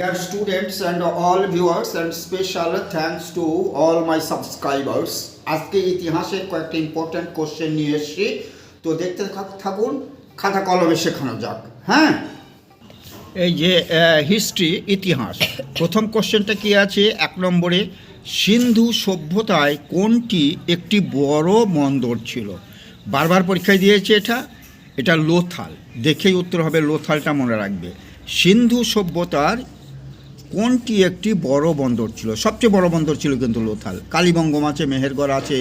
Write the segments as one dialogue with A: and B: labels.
A: Dear students and all viewers and special thanks to all my subscribers, আজকে ইতিহাসের কয়েকটা important question নিয়ে এসেছি। তো দেখতে থাক- থাকুন, খাতা কলমে শেখানো যাক। হ্যাঁ? এই যে হিস্ট্রি ইতিহাস। প্রথম কোশ্চেনটা কি আছে? এক নম্বরে, সিন্ধু সভ্যতায় কোনটি একটি বড় বন্দর ছিল? বারবার পরীক্ষায় দিয়েছে এটা। এটা লোথাল। দেখেই উত্তর হবে, লোথালটা মনে রাখবে। সিন্ধু সভ্যতার কোনটি একটি বড় বন্দর ছিল? সবচেয়ে বড় বন্দর ছিল কিন্তু লোথাল। কালীবঙ্গম আছে, মেহেরগড় আছে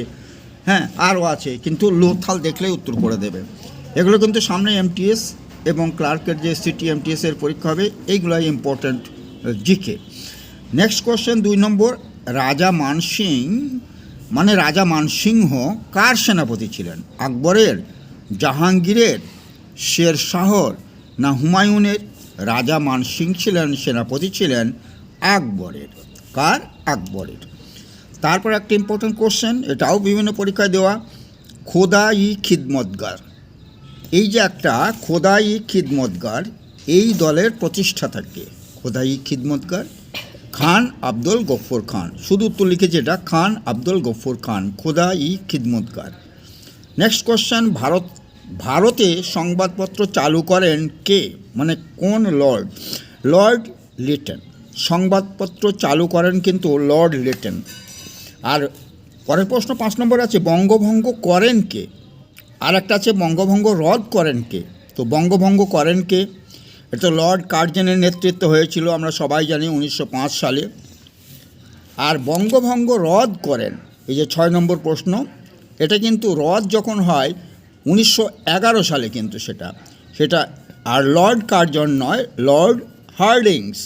A: হ্যাঁ আরও আছে, কিন্তু লোথাল দেখলেই উত্তর করে দেবে। এগুলো কিন্তু সামনে এমটিএস এবং ক্লার্কের যে সিটি এমটিএস এর পরীক্ষা হবে, এইগুলাই ইম্পর্ট্যান্ট জিকে। নেক্সট কোশ্চেন দুই নম্বর, রাজা মানসিং মানে রাজা মানসিংহ কার সেনাপতি ছিলেন? আকবরের, জাহাঙ্গীরের শের শাহর না হুমায়ুনের? রাজা মানসিং ছিলেন, সেনাপতি ছিলেন আকবরের, কার? আকবরের। তারপর একটা ইম্পর্টেন্ট কোশ্চেন এটাও বিভিন্ন পরীক্ষায় দেওয়া, খোদাই খিদমতগার। এই যে একটা খোদাই খিদমতগার, এই দলের প্রতিষ্ঠা প্রতিষ্ঠাতাকে খোদাই খিদমতগার, খান আব্দুল গফর খান। শুধু উত্তর লিখেছে এটা, খান আব্দুল গফর খান, খোদাই খিদমতগার। নেক্সট কোশ্চেন ভারত ভারতে সংবাদপত্র চালু করেন কে? মানে কোন লর্ড? লর্ড লিটন। সংবাদপত্র চালু করেন কিন্তু লর্ড লিটন। আর পরের প্রশ্ন পাঁচ নম্বর আছে, বঙ্গভঙ্গ করেন কে? আর একটা আছে, বঙ্গভঙ্গ রদ করেন কে? তো বঙ্গভঙ্গ করেন কে? এটা লর্ড কার্জেনের নেতৃত্বে হয়েছিল, আমরা সবাই জানি উনিশশো পাঁচ সালে। আর বঙ্গভঙ্গ রদ করেন, এই যে ছয় নম্বর প্রশ্ন, এটা কিন্তু রদ যখন হয় উনিশশো এগারো সালে কিন্তু সেটা সেটা আর লর্ড কার্জন নয়, lord Hardings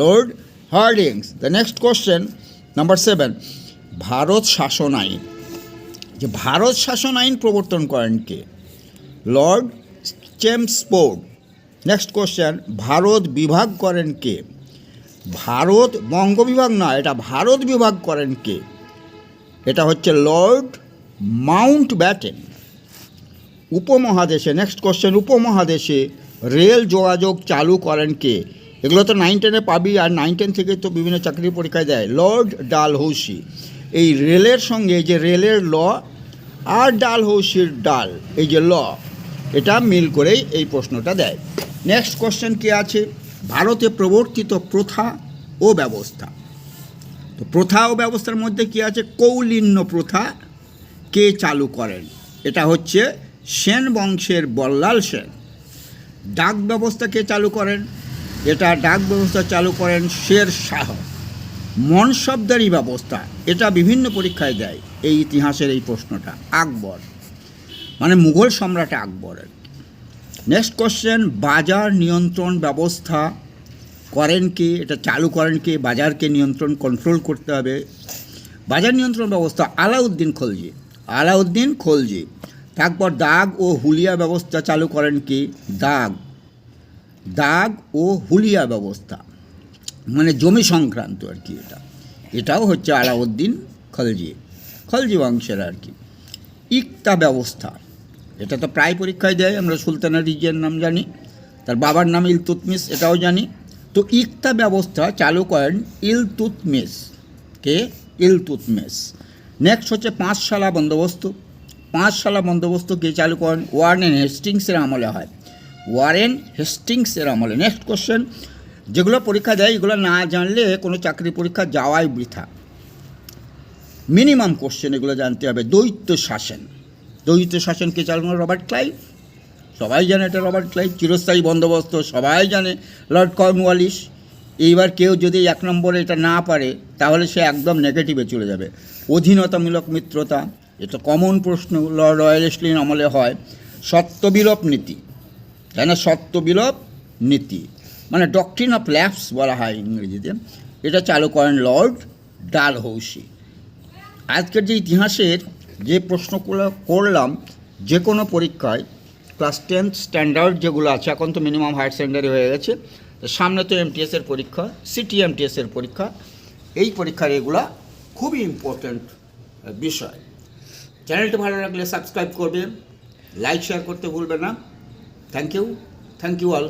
A: lord Hardings. The next question number seven Bharat শাসন আইন। যে ভারত শাসন আইন প্রবর্তন করেন কে? Lord Chelmsford next question Bharat বিভাগ করেন কে? ভারত বঙ্গ বিভাগ না এটা ভারত বিভাগ করেন কে? এটা হচ্ছে লর্ড মাউন্ট ব্যাটেন উপমহাদেশে নেক্সট কোশ্চেন উপমহাদেশে রেল যোগাযোগ চালু করেন কে? এগুলো তো নাইন টেনে পাবি আর নাইন টেন থেকে তো বিভিন্ন চাকরি পরীক্ষায় দেয়। Lord Dalhousie. এই রেলের সঙ্গে যে রেলের ল আর ডালহৌসির ডাল, এই যে ল, এটা মিল করেই এই প্রশ্নটা দেয়। নেক্সট কোশ্চেন কি আছে? ভারতে প্রবর্তিত প্রথা ও ব্যবস্থা। তো প্রথা ও ব্যবস্থার মধ্যে কি আছে? কৌলিন্য প্রথা কে চালু করেন? এটা হচ্ছে সেন বংশের বল্লাল সেন। ডাক ব্যবস্থাকে চালু করেন। এটা ডাক ব্যবস্থা চালু করেন শের শাহ। মন মনসবদারি ব্যবস্থা। এটা বিভিন্ন পরীক্ষায় দেয় এই ইতিহাসের এই প্রশ্নটা। আকবর। মানে মুঘল সম্রাট আকবরের। নেক্সট কোশ্চেন বাজার নিয়ন্ত্রণ ব্যবস্থা করেন কি? এটা চালু করেন কি? বাজারকে নিয়ন্ত্রণ কন্ট্রোল করতে হবে। বাজার নিয়ন্ত্রণ ব্যবস্থা আলাউদ্দিন খলজি। আলাউদ্দিন খলজি। তারপর দাগ ও হুলিয়া ব্যবস্থা চালু করেন কি? দাগ। দাগ ও হুলিয়া ব্যবস্থা। মানে জমি সংক্রান্ত আর কি এটা। এটাও হচ্ছে আলাউদ্দিন খলজি খলজি বংশের আর কি। ইকতা ব্যবস্থা। এটা তো প্রায় পরীক্ষায় দেয়, আমরা সুলতানা রিজিয়ার নাম জানি। তার বাবার নাম ইলতুতমিস এটাও জানি। তো ইকতা ব্যবস্থা চালু করেন ইলতুতমিস কে? ইলতুতমিস নেক্সট হচ্ছে পাঁচশালা বন্দোবস্ত। পাঁচশালা বন্দোবস্ত কে চালু করেন? ওয়ারেন হেস্টিংসের আমলে হয়। ওয়ারেন হেস্টিংসের আমলে। নেক্সট কোশ্চেন যেগুলো পরীক্ষা দেয়, এগুলো না জানলে কোনো চাকরি পরীক্ষা যাওয়াই বৃথা। মিনিমাম কোশ্চেন এগুলো জানতে হবে, দ্বৈত শাসন। দ্বৈত শাসনকে চালানো রবার্ট ক্লাইভ। সবাই জানে এটা রবার্ট ক্লাইভ, চিরস্থায়ী বন্দোবস্ত, সবাই জানে লর্ড কর্নওয়ালিস এইবার কেউ যদি এক নম্বরে এটা না পারে, তাহলে সে একদম নেগেটিভে চলে যাবে। অধীনতামূলক মিত্রতা এটা কমন প্রশ্ন লর্ড রয়্যালিস্টলিন আমলে হয়, সত্যবিলোপ নীতি। তাই না? সত্যবিলোপ নীতি। মানে ডক্ট্রিন অফ ল্যাপস বলা হয় ইংরেজিতে। এটা চালু করেন লর্ড ডালহৌসি আজকের যে ইতিহাসের যে প্রশ্নগুলো করলাম, যে কোনো পরীক্ষায় ক্লাস টেন্থ স্ট্যান্ডার্ড যেগুলো আছে, এখন তো মিনিমাম হায়ার সেকেন্ডারি হয়ে গেছে সামনে তো এমটিএসের পরীক্ষা সিটি এমটিএসের পরীক্ষা। এই পরীক্ষার এগুলা খুবই ইম্পর্ট্যান্ট বিষয়। চ্যানেলটি ভালো লাগলে সাবস্ক্রাইব করবে লাইক শেয়ার করতে ভুলবে না। Thank you thank you all